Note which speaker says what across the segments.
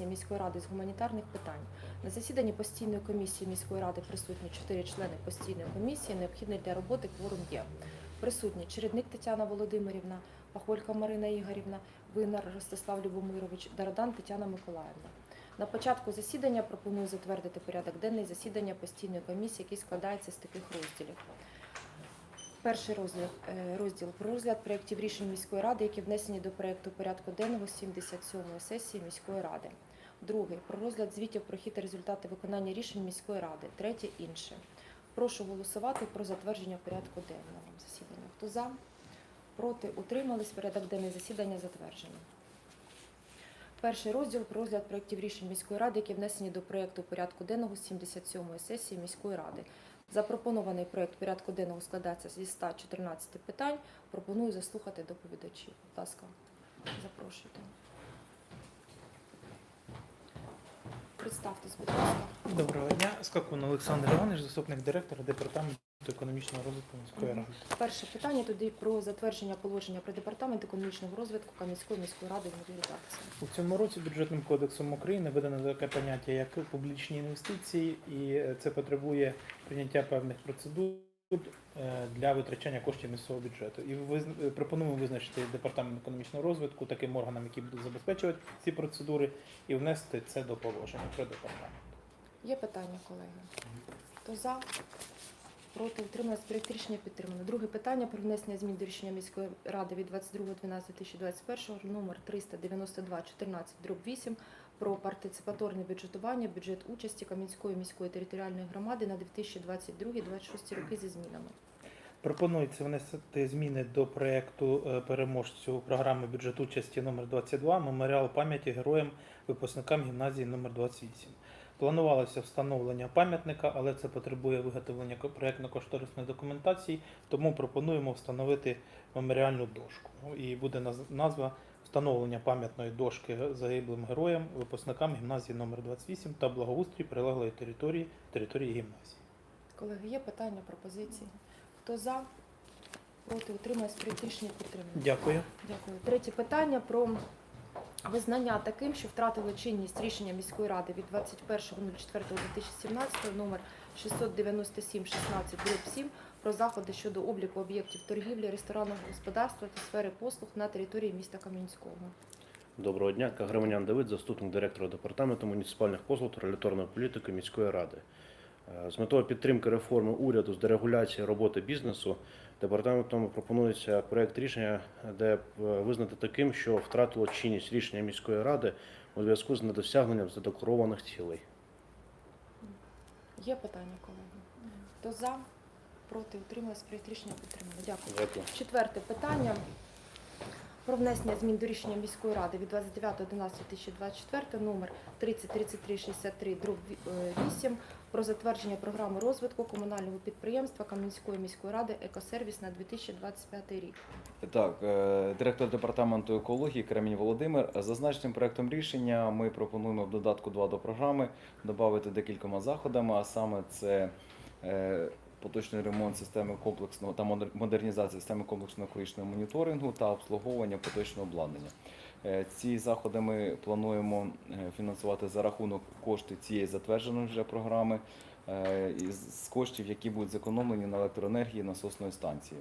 Speaker 1: міської ради з гуманітарних питань. На засіданні постійної комісії міської ради присутні чотири члени постійної комісії. Необхідний для роботи кворум є. Присутні Чередник Тетяна Володимирівна, Пахолька Марина Ігорівна, Винар Ростислав Любомирович, Дарадан Тетяна Миколаївна. На початку засідання пропоную затвердити порядок денний засідання постійної комісії, який складається з таких розділів. Перший розділ, е, розділ про розгляд проєктів рішень міської ради, які внесені до проєкту порядку денного 77-ї сесії міської ради. Другий про розгляд звітів про хід та результати виконання рішень міської ради. Третє інше. Прошу голосувати про затвердження порядку денного засідання. Хто за? Проти утримались. Порядок денний засідання затверджено. Перший розділ про розгляд проєктів рішень міської ради, які внесені до проєкту порядку денного 77-ї сесії міської ради. Запропонований проєкт порядку денного складається зі 114 питань. Пропоную заслухати доповідачів. Будь ласка, запрошуйте. Представтесь, будь ласка.
Speaker 2: Доброго дня. Скакун Олександр Іванович, заступник директора департаменту економічного розвитку міської ради.
Speaker 1: Перше питання тоді про затвердження положення про департамент економічного розвитку Кам'янської міської ради в новій редакції.
Speaker 2: У цьому році бюджетним кодексом України видано таке поняття як публічні інвестиції, і е, це потребує прийняття певних процедур для витрачання коштів місцевого бюджету. І е, пропонуємо визначити департамент економічного розвитку таким органом, який буде забезпечувати ці процедури, і внести це до положення про департамент.
Speaker 1: Є питання, колеги? Хто за? Проти утрималась проєкт рішення підтримано. Друге питання про внесення змін до рішення міської ради від 22.12.2021 номер 392 14 дроб 8 про партиципаторне бюджетування, бюджет участі Кам'янської міської територіальної громади на 2022-2026 роки зі змінами.
Speaker 2: Пропонується внести зміни до проекту е, переможцю програми бюджет участі номер 22 меморіал пам'яті героям випускникам гімназії номер 28. Планувалося встановлення пам'ятника, але це потребує виготовлення ко- проектно-кошторисної документації, тому пропонуємо встановити меморіальну дошку. Ну, І буде наз- назва встановлення пам'ятної дошки загиблим героям, випускникам гімназії номер 28 та благоустрій прилеглої території території гімназії.
Speaker 1: Колеги, є питання, пропозиції? Хто за? Проти проєкт рішення підтримано.
Speaker 2: Дякую.
Speaker 1: Дякую. Третє питання про визнання таким, що втратили чинність рішення міської ради від 21.04.2017 номер 697 16 7 про заходи щодо обліку об'єктів торгівлі, ресторанного господарства та сфери послуг на території міста Кам'янського.
Speaker 3: Доброго дня, Каграманян Давид, заступник директора департаменту муніципальних послуг та регуляторної політики міської ради. Е, З метою підтримки реформи уряду з дерегуляції роботи бізнесу департаментом пропонується проект рішення, де е, визнати таким, що втратило чинність рішення міської ради у зв'язку з недосягненням задекларованих цілей.
Speaker 1: Є питання, колеги? Хто за? Проти утрималась проєкт рішення підтримано. Дякую.
Speaker 3: Дякую.
Speaker 1: Четверте питання про внесення змін до рішення міської ради від 29.11.2024 номер 303363 дроб 8 про затвердження програми розвитку комунального підприємства Кам'янської міської ради Екосервіс на 2025 рік.
Speaker 4: Так, е, директор департаменту екології Кремінь Володимир. За зазначеним проектом рішення ми пропонуємо в додатку 2 до програми додати декількома заходами, а саме це е, поточний ремонт системи комплексного та модер- модернізація системи комплексного екологічного моніторингу та обслуговування поточного обладнання. Е, Ці заходи ми плануємо е, фінансувати за рахунок коштів цієї затвердженої вже програми е, з коштів, які будуть зекономлені на електроенергії насосної станції.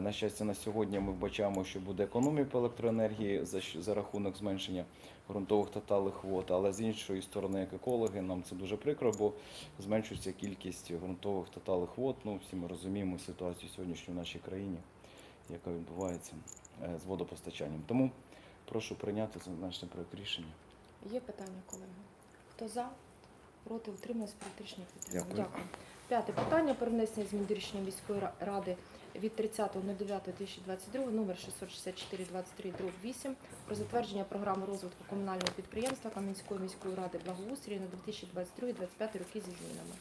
Speaker 4: На щастя, на сьогодні ми вбачаємо, що буде економія по електроенергії за рахунок зменшення ґрунтових та талих вод, але з іншої сторони, як екологи, нам це дуже прикро, бо зменшується кількість ґрунтових та талих вод. Ну, всі ми розуміємо ситуацію сьогоднішню в нашій країні, яка відбувається е, з водопостачанням. Тому прошу прийняти зазначений проект рішення.
Speaker 1: Є питання, колеги? Хто за? Проти проєкт рішення підтримано.
Speaker 4: Дякую.
Speaker 1: Дякую. П'яте питання про внесення змін до рішення міської ради від 30.09.2022 номер 664 23 дроб 8 про затвердження програми розвитку комунального підприємства Кам'янської міської ради благоустрій на 2022-2025 роки зі змінами.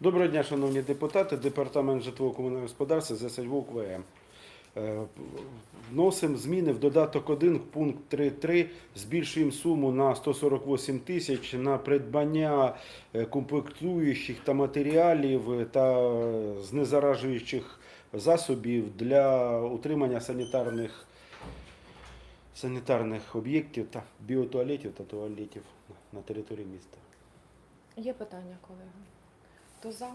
Speaker 5: Доброго дня, шановні депутати. Департамент житлово-комунального господарства ЗСВ. Е, Вносимо зміни в додаток 1, пункт 3.3, збільшуємо суму на 148 тисяч на придбання е, комплектуючих та матеріалів та знезаражуючих засобів для утримання санітарних санітарних об'єктів та біотуалетів та туалетів на території міста.
Speaker 1: Є питання, колеги? Хто за?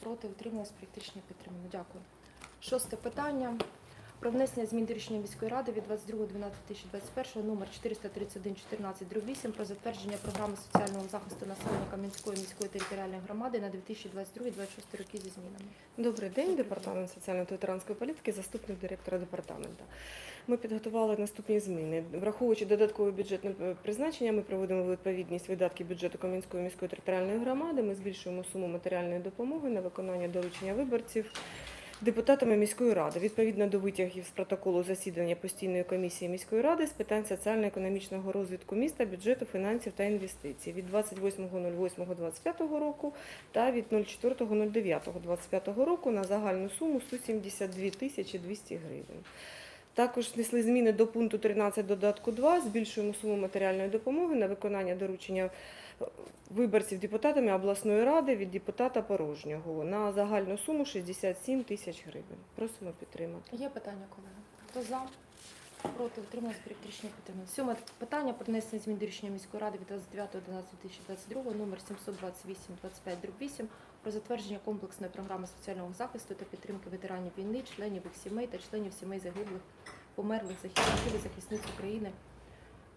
Speaker 1: Проти утрималось проект рішення підтримано. Дякую. Шосте питання. Про внесення змін до рішення міської ради від 22.12.2021 номер 431 14 8 про затвердження програми соціального захисту населення Кам'янської міської територіальної громади на 2022-2026 роки зі змінами.
Speaker 6: Добрий день, департамент соціальної та ветеранської політики, заступник директора департамента. Ми підготували наступні зміни. Враховуючи додаткове бюджетне е, призначення, ми проводимо відповідність видатків бюджету Кам'янської міської територіальної громади. Ми збільшуємо суму матеріальної допомоги на виконання доручення виборців. Депутатами міської ради відповідно до витягів з протоколу засідання постійної комісії міської ради з питань соціально-економічного розвитку міста, бюджету, фінансів та інвестицій від 28.08.25 року та від 04.09.25 року на загальну суму 172 тисячі 200 гривень. Також внесли зміни до пункту 13 додатку 2, збільшуємо суму матеріальної допомоги на виконання доручення виборців депутатами обласної ради від депутата Порожнього на загальну суму 67 тисяч гривень. Просимо підтримати.
Speaker 1: Є питання, колеги? Хто за? Проти утрималось проект рішення підтримано. Сьоме питання про внесення змін до рішення міської ради від 29.11.2022 номер 728-25-8 про затвердження комплексної програми соціального захисту та підтримки ветеранів війни, членів їх сімей та членів сімей загиблих, померлих захисників і захисниць України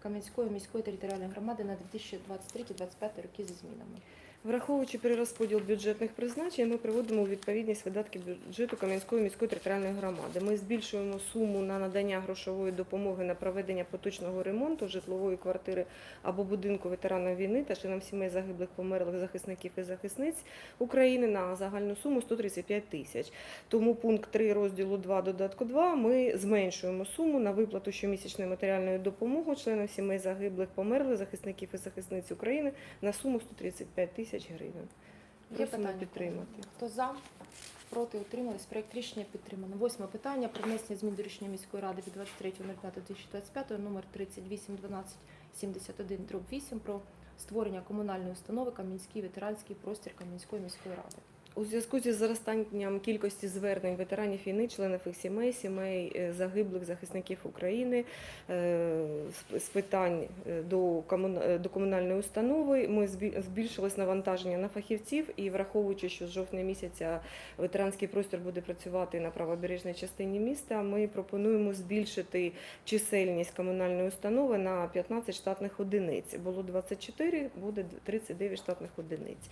Speaker 1: Кам'янської міської територіальної громади на 2023-2025 роки зі змінами.
Speaker 6: Враховуючи перерозподіл бюджетних призначень, ми приводимо у відповідність видатки бюджету Кам'янської міської територіальної громади. Ми збільшуємо суму на надання грошової допомоги на проведення поточного ремонту житлової квартири або будинку ветеранів війни та членам сімей загиблих померлих захисників і захисниць України на загальну суму 135 тисяч. Тому пункт 3 розділу 2 додатку 2 ми зменшуємо суму на виплату щомісячної матеріальної допомоги членам сімей загиблих померлих захисників і захисниць України на суму 135 тисяч гривень.
Speaker 1: Є
Speaker 6: Просимо
Speaker 1: питання?
Speaker 6: підтримати.
Speaker 1: Хто за? Проти утримались. Проект рішення підтримано. Восьме питання про внесення змін до рішення міської ради від 23.05.2025 номер 3812 дроб 8 про створення комунальної установи Кам'янський ветеранський простір Кам'янської міської ради.
Speaker 6: У зв'язку зі зростанням кількості звернень ветеранів війни, членів їх сімей, сімей е, загиблих захисників України е, з- питань е, до комуна- до комунальної установи, ми збі- збільшилось навантаження на фахівців і враховуючи, що з жовтня місяця ветеранський простір буде працювати на правобережній частині міста, ми пропонуємо збільшити чисельність комунальної установи на 15 штатних одиниць. Було 24, буде 39 штатних одиниць.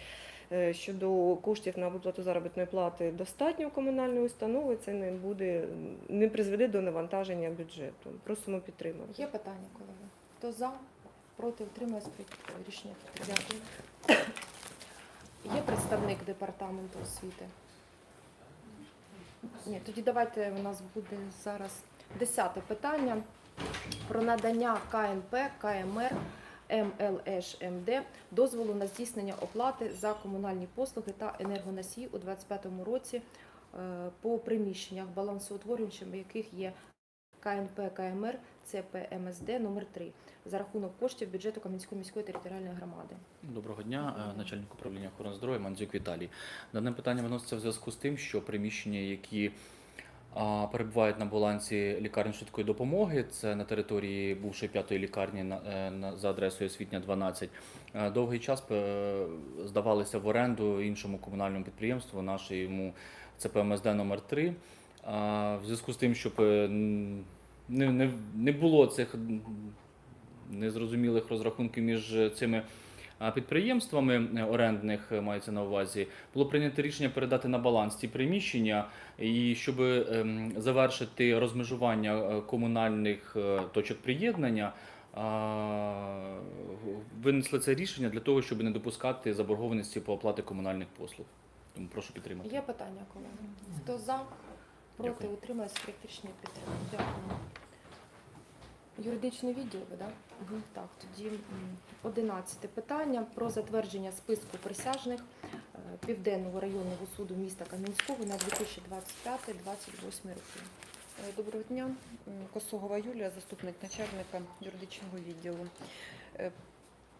Speaker 6: Е, Щодо коштів на виплату заробітної плати достатньо комунальної установи, це не буде не призведе до навантаження бюджету. Просимо підтримати.
Speaker 1: Є питання, колеги? Хто за? Проти утримались. Проект рішення. Дякую. Є представник департаменту освіти? Ні, тоді давайте у нас буде зараз десяте питання про надання КНП, КМР, МЛШМД дозволу на здійснення оплати за комунальні послуги та енергоносії у 2025 році е, по приміщеннях, балансоутворюючими яких є КНП, КМР, ЦПМСД номер 3 за рахунок коштів бюджету Кам'янської міської територіальної громади.
Speaker 7: Доброго дня, е, начальник управління охорони здоров'я Мандзюк Віталій. Дане питання виноситься в зв'язку з тим, що приміщення, які перебувають на балансі лікарні швидкої допомоги, це на території бувшої п'ятої лікарні е, за адресою Освітня 12, е, довгий час е, здавалися в оренду іншому комунальному підприємству, нашому ЦПМСД номер 3 В зв'язку з тим, щоб не, було цих незрозумілих розрахунків між цими підприємствами е, орендних е, мається на увазі, було прийнято рішення передати на баланс ці приміщення, і щоб ем, завершити розмежування е, комунальних точок приєднання. Винесли це рішення для того, щоб не допускати заборгованості по оплаті комунальних послуг. Тому прошу підтримати.
Speaker 1: Є питання, колеги? Хто за? Проти проект рішення підтримано. Дякую. Юридичний відділ, ви, да? Угу. Так, тоді м, одинадцяте питання про затвердження списку присяжних е, Південного районного суду міста Кам'янського на 2025-2028 роки.
Speaker 8: Е, Доброго дня. Косогова Юлія, заступник начальника юридичного відділу. Е,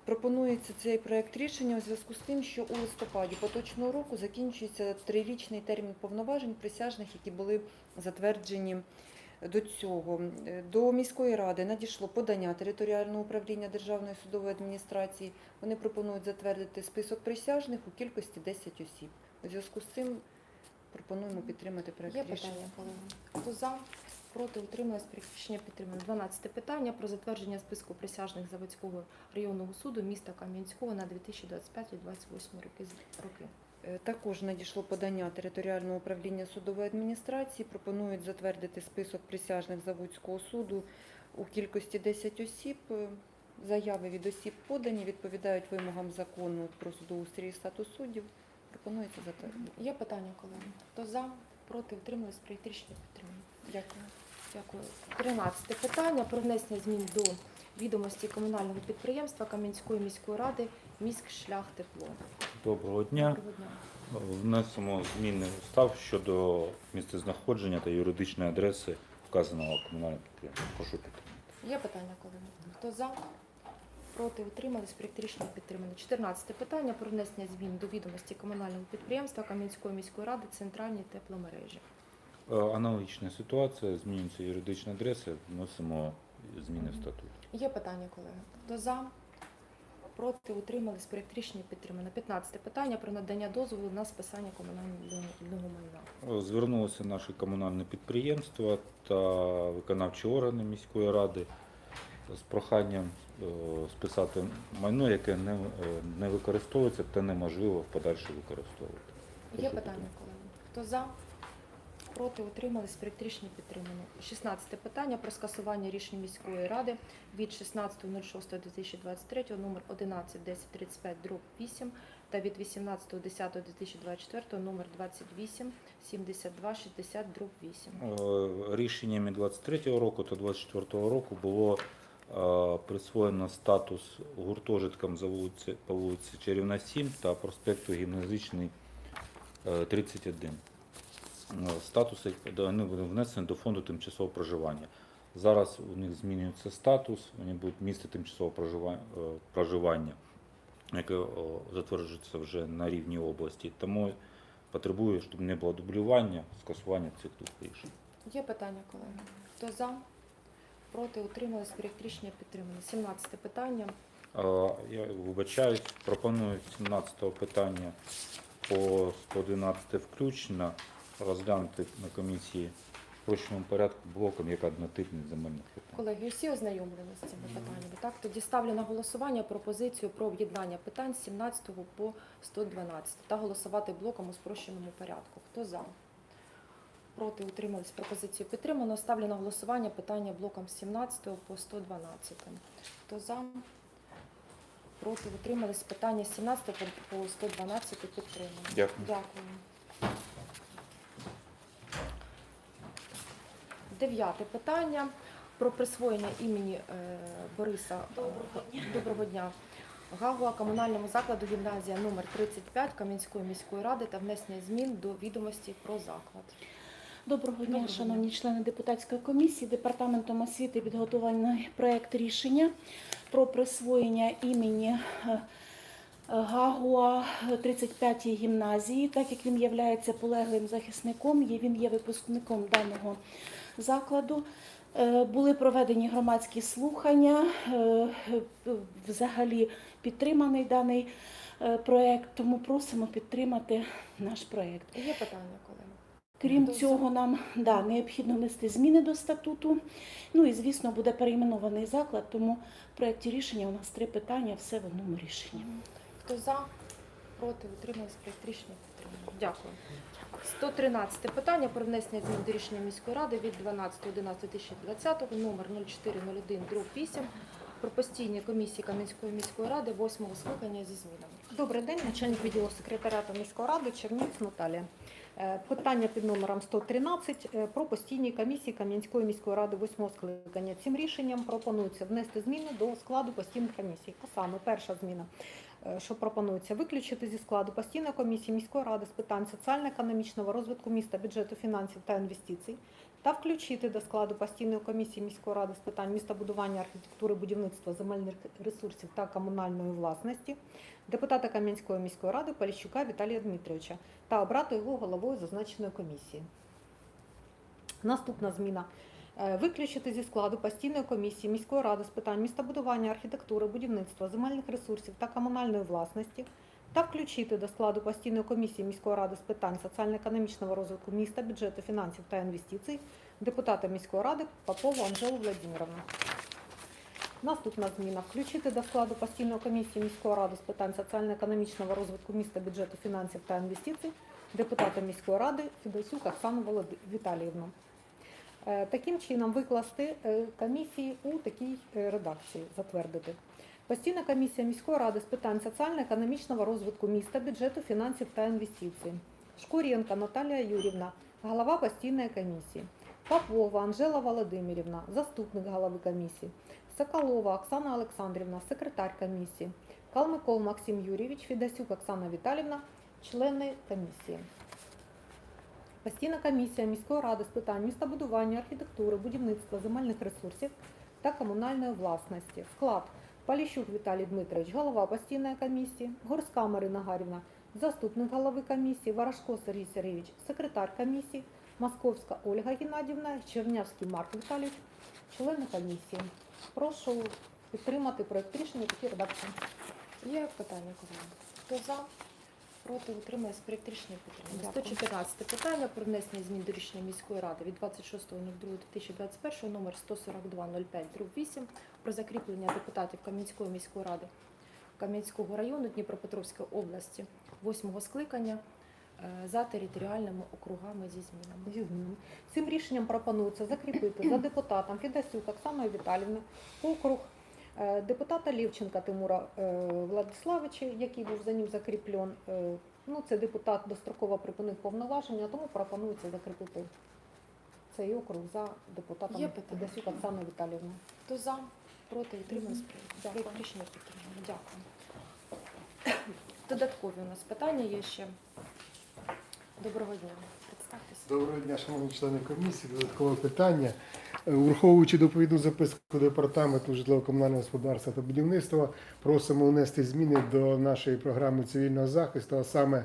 Speaker 8: Пропонується цей проект рішення у зв'язку з тим, що у листопаді поточного року закінчується трирічний термін повноважень присяжних, які були затверджені до цього до міської ради надійшло подання територіального управління Державної судової адміністрації. Вони пропонують затвердити список присяжних у кількості 10 осіб. У зв'язку з цим пропонуємо підтримати проект
Speaker 1: Є
Speaker 8: рішення.
Speaker 1: питання, колеги? Хто за? Проти утримались рішення підтримано. 12 питання про затвердження списку присяжних Заводського районного суду міста Кам'янського на 2025-2028 роки.
Speaker 8: Е, Також надійшло подання територіального управління судової адміністрації. Пропонують затвердити список присяжних Заводського суду у кількості 10 осіб. Е, Заяви від осіб подані, відповідають вимогам закону про судоустрій статус суддів. Пропонується затвердити.
Speaker 1: Є питання, колеги? Хто за? Проти утримались прийняти рішення підтримано.
Speaker 8: Дякую.
Speaker 1: Дякую. 13 питання про внесення змін до відомості комунального підприємства Кам'янської міської ради міськ шлях тепло.
Speaker 9: Доброго дня. Внесемо зміни в устав щодо місцезнаходження та юридичної адреси вказаного комунального підприємства. Прошу підтримати.
Speaker 1: Є питання, колеги? Хто за? Проти утримались проєкт рішення підтримано. 14 питання про внесення змін до відомості комунального підприємства Кам'янської міської ради центральні тепломережі.
Speaker 9: Е, Аналогічна ситуація, змінюється юридична адреса, вносимо зміни в статут.
Speaker 1: Є питання, колеги? Хто за? Проти утримались проєкт рішення підтримано. 15 питання про надання дозволу на списання комунального майна.
Speaker 9: Е, Звернулося наше комунальне підприємство та виконавчі органи міської ради з проханням е, списати майно, яке не, е, не використовується та неможливо в подальше використовувати.
Speaker 1: Є питання, колеги? Хто за? Проти утримались проєкт рішення підтримано. 16 питання про скасування рішень міської ради від 16.06.2023 номер 11.1035 дроб 8 та від 18.10.2024 номер 28.72.60 дроб 8.
Speaker 9: Е, Рішеннями 23-го року та 24-го року було е, присвоєно статус гуртожиткам за вулиці, по вулиці Чарівна 7 та проспекту Гімназичний е, 31. Е, Статуси вони будуть внесені до фонду тимчасового проживання. Зараз у них змінюється статус, вони будуть місце тимчасового е, проживання, яке затверджується вже на рівні області. Тому потребує, щоб не було дублювання, скасування цих двох рішень.
Speaker 1: Є питання, колеги? Хто за? Проти утримались проєкт рішення підтримано. 17 питання.
Speaker 9: Е, Я вибачаюсь, пропоную 17 питання по 111 включно розглянути на комісії в прощеному порядку блоком як однотипних земельних питань.
Speaker 1: Колеги, усі ознайомлені з цими питаннями. Так, тоді ставлю на голосування пропозицію про об'єднання питань з 17 по 112 та голосувати блоком у спрощеному порядку. Хто за? Проти утримались пропозицію підтримано. Ставлю на голосування питання блоком з 17 по 112. Хто за? Проти утримались питання з 17 по- по 112 підтримано.
Speaker 9: Дякую.
Speaker 1: Дякую. Дев'яте питання про присвоєння імені е, Бориса Доброго дня. Гагуа комунальному закладу гімназія номер 35 Кам'янської міської ради та внесення змін до відомості про заклад.
Speaker 10: Доброго дня,
Speaker 1: Доброго
Speaker 10: шановні
Speaker 1: дня.
Speaker 10: члени депутатської комісії. Департаментом освіти підготований проект рішення про присвоєння імені е, е, Гагуа 35-й гімназії, так як він є полеглим захисником, він є випускником даного закладу. Е, Були проведені громадські слухання, е, взагалі підтриманий даний е, проект, тому просимо підтримати наш проект.
Speaker 1: Є питання, колеги?
Speaker 10: Крім цього, нам да, необхідно внести зміни до статуту. Ну і звісно, буде перейменований заклад, тому в проєкті рішення у нас три питання, все в одному рішенні.
Speaker 1: Хто за? Проти утримались рішення підтримано. Дякую. 113 питання про внесення змін до рішення міської ради від 12.11.2020 номер 0401 дроб 8 про постійні комісії Кам'янської міської ради 8 скликання зі змінами.
Speaker 11: Добрий день, начальник відділу секретаріату міської ради Чернівець Наталія. Е, Питання під номером 113 е, про постійні комісії Кам'янської міської ради 8 скликання. Цим рішенням пропонується внести зміни до складу постійних комісій. А саме перша зміна, що пропонується виключити зі складу постійної комісії міської ради з питань соціально-економічного розвитку міста, бюджету, фінансів та інвестицій та включити до складу постійної комісії міської ради з питань містобудування, архітектури, будівництва, земельних ресурсів та комунальної власності депутата Кам'янської міської ради Поліщука Віталія Дмитровича та обрати його головою зазначеної комісії. Наступна зміна Е, Виключити зі складу постійної комісії міської ради з питань містобудування, архітектури, будівництва, земельних ресурсів та комунальної власності та включити до складу постійної комісії міської ради з питань соціально-економічного розвитку міста, бюджету, фінансів та інвестицій депутата міської ради Попову Анжелу Владимировну. Наступна зміна включити до складу постійної комісії міської ради з питань соціально-економічного розвитку міста, бюджету, фінансів та інвестицій депутата міської ради Федосюк Оксану Віталіївну. Е, Таким чином викласти е, комісії у такій е, редакції, затвердити. Постійна комісія міської ради з питань соціально-економічного розвитку міста, бюджету, фінансів та інвестицій. Шкуренко Наталія Юрівна, голова постійної комісії. Попова Анжела Володимирівна, заступник голови комісії. Соколова Оксана Олександрівна, секретар комісії. Калмиков Максим Юрійович, Федосюк Оксана Віталівна, члени комісії. Постійна комісія міської ради з питань містобудування, архітектури, будівництва, земельних ресурсів та комунальної власності. Склад Поліщук Віталій Дмитрович, голова постійної комісії, Горська Марина Гарівна, заступник голови комісії, Ворожко Сергій Сергійович, секретар комісії, Московська Ольга Геннадівна, Чернявський Марк Віталійович, члени комісії. Прошу підтримати проект рішення такі редакції.
Speaker 1: Є питання, колеги? Хто за? Проти утримує проект рішення підтримано.
Speaker 11: Дякую.
Speaker 1: 114 питання про внесення змін до рішення міської ради від 26.02.2021 номер 142.05.8 про закріплення депутатів Кам'янської міської ради Кам'янського району Дніпропетровської області 8 скликання е, за територіальними округами зі змінами.
Speaker 11: Зі змінами. Цим рішенням пропонується закріпити за депутатом Федосюк Оксаною Віталівною округ депутата Лівченка Тимура е, Владиславича, який був за ним закріплен. Е, Ну, це депутат достроково припинив повноваження, тому пропонується закріпити цей округ за депутатом? Федосюк Оксаною Віталівною.
Speaker 1: Хто за? Проти утримує
Speaker 11: Мгм. Дякую.
Speaker 1: рішення підтримано. Дякую. Додаткові у нас питання є ще. Доброго дня. Представтеся.
Speaker 12: Доброго дня, шановні члени комісії. Додаткове питання. Е, Враховуючи доповідну записку департаменту житлово-комунального господарства та будівництва, просимо внести зміни до нашої програми цивільного захисту, а саме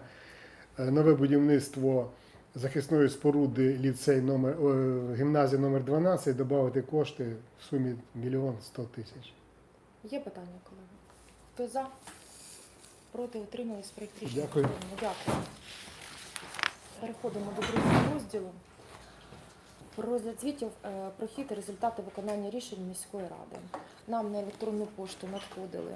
Speaker 12: е, нове будівництво захисної споруди ліцей номер о, гімназія номер 12 додати кошти в сумі 1 100 тисяч.
Speaker 1: Є питання, колеги? Хто за? Проти проект рішення.
Speaker 12: Дякую.
Speaker 1: Дякую. Переходимо до другого розділу. Про розгляд звітів е, про хід результати виконання рішень міської ради. Нам на електронну пошту надходили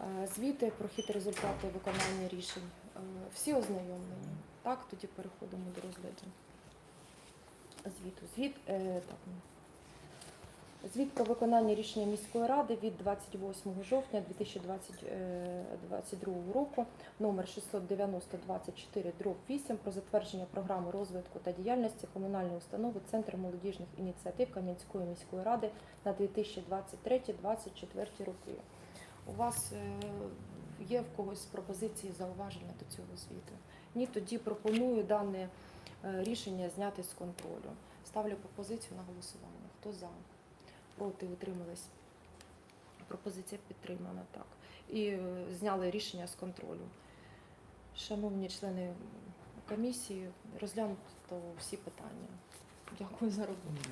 Speaker 1: е, звіти про хід результати виконання рішень. Е, Всі ознайомлені. Так, тоді переходимо до розгляду звіту. Звіт, так, Звіт про виконання рішення міської ради від 28 жовтня 2022 року номер 690-24 8 про затвердження програми розвитку та діяльності комунальної установи Центр молодіжних ініціатив Кам'янської міської ради на 2023-2024 роки. У вас е, є в когось пропозиції зауваження до цього звіту? Ні, тоді пропоную дане е, рішення зняти з контролю. Ставлю пропозицію на голосування. Хто за? Проти утримались. Пропозиція підтримана, так. І е, зняли рішення з контролю. Шановні члени комісії, розглянуто всі питання. Дякую за роботу.